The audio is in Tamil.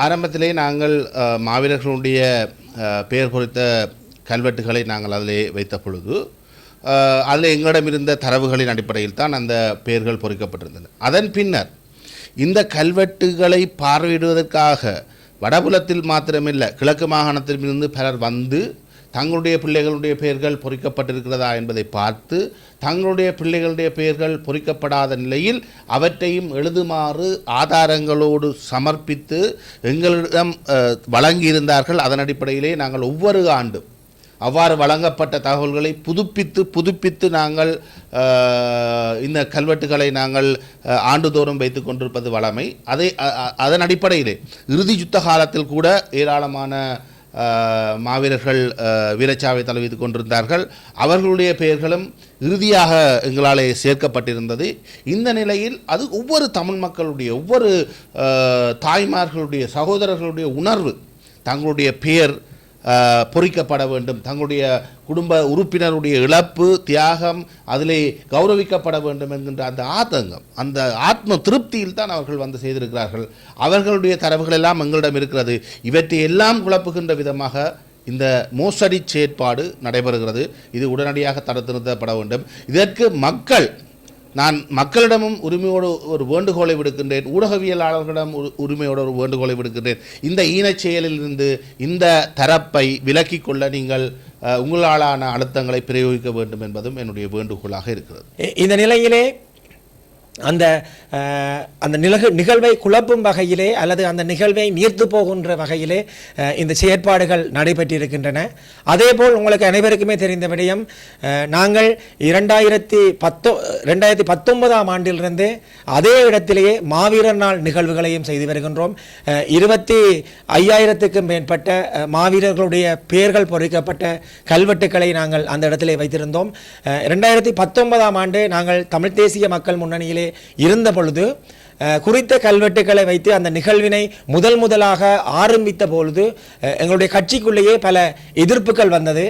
ஆரம்பத்திலே நாங்கள் மாவீரர்களுடைய பெயர் குறித்த கல்வெட்டுகளை நாங்கள் அதிலே வைத்த பொழுது அதில் எங்களிடம் இருந்த தரவுகளின் அடிப்படையில் தான் அந்த பெயர்கள் பொறிக்கப்பட்டிருந்தன. அதன் பின்னர் இந்த கல்வெட்டுகளை பார்வையிடுவதற்காக வடபுலத்தில் மாத்திரமில்லை கிழக்கு மாகாணத்திலிருந்து பலர் வந்து தங்களுடைய பிள்ளைகளுடைய பெயர்கள் பொறிக்கப்பட்டிருக்கிறதா என்பதை பார்த்து தங்களுடைய பிள்ளைகளுடைய பெயர்கள் பொறிக்கப்படாத நிலையில் அவற்றையும் எழுதுமாறு ஆதாரங்களோடு சமர்ப்பித்து எங்களிடம் வழங்கியிருந்தார்கள். அதன் அடிப்படையிலே நாங்கள் ஒவ்வொரு ஆண்டும் அவ்வாறு வழங்கப்பட்ட தகவல்களை புதுப்பித்து புதுப்பித்து நாங்கள் இந்த கல்வெட்டுகளை நாங்கள் ஆண்டுதோறும் வைத்து கொண்டிருப்பது வழமை. அதை அதன் அடிப்படையிலே இறுதி யுத்த காலத்தில் கூட ஏராளமான மாவீரர்கள் வீரச்சாவை தழுவித்துக் கொண்டிருந்தார்கள். அவர்களுடைய பெயர்களும் இறுதியாக எங்களாலே சேர்க்கப்பட்டிருந்தது. இந்த நிலையில் அது ஒவ்வொரு தமிழ் மக்களுடைய ஒவ்வொரு தாய்மார்களுடைய சகோதரர்களுடைய உணர்வு தங்களுடைய பெயர் பொறிக்கப்பட வேண்டும். தங்களுடைய குடும்ப உறுப்பினருடைய இழப்பு தியாகம் அதிலே கௌரவிக்கப்பட வேண்டும் என்கின்ற அந்த ஆதங்கம் அந்த ஆத்ம திருப்தியில் தான் அவர்கள் வந்து செய்திருக்கிறார்கள். அவர்களுடைய தரவுகள் எல்லாம் எங்களிடம் இருக்கிறது. இவற்றை எல்லாம் குழப்புகின்ற விதமாக இந்த மோசடி செயற்பாடு நடைபெறுகிறது. இது உடனடியாக தடுத்து நிறுத்தப்பட வேண்டும். இதற்கு மக்கள் நான் மக்களிடமும் உரிமையோடு ஒரு வேண்டுகோளை விடுக்கின்றேன். ஊடகவியலாளர்களிடம் ஒரு உரிமையோடு ஒரு வேண்டுகோளை விடுக்கின்றேன். இந்த ஈனச் செயலிலிருந்து இந்த தரப்பை விலக்கிக் கொள்ள நீங்கள் உங்களாலான அழுத்தங்களை பிரயோகிக்க வேண்டும் என்பதும் என்னுடைய வேண்டுகோளாக இருக்கிறது. இந்த நிலையிலே அந்த அந்த நிலகு நிகழ்வை குழப்பும் வகையிலே அல்லது அந்த நிகழ்வை நீர்த்து போகின்ற வகையிலே இந்த செயற்பாடுகள் நடைபெற்றிருக்கின்றன. அதேபோல் உங்களுக்கு அனைவருக்குமே தெரிந்த விடயம் நாங்கள் இரண்டாயிரத்தி பத்தோ ரெண்டாயிரத்தி பத்தொன்பதாம் ஆண்டிலிருந்து அதே இடத்திலேயே மாவீரர் நாள் நிகழ்வுகளையும் செய்து வருகின்றோம். இருபத்தி ஐயாயிரத்துக்கும் மேற்பட்ட மாவீரர்களுடைய பெயர்கள் பொறிக்கப்பட்ட கல்வெட்டுக்களை நாங்கள் அந்த இடத்திலே வைத்திருந்தோம். ரெண்டாயிரத்தி பத்தொன்பதாம் ஆண்டு நாங்கள் தமிழ் தேசிய மக்கள் முன்னணியிலே இருந்த பொழுது குறித்த கல்வெட்டுக்களை வைத்து அந்த நிகழ்வினை முதல் முதலாக ஆரம்பித்த பொழுது எங்களுடைய கட்சிக்குள்ளேயே பல எதிர்ப்புகள் வந்தது.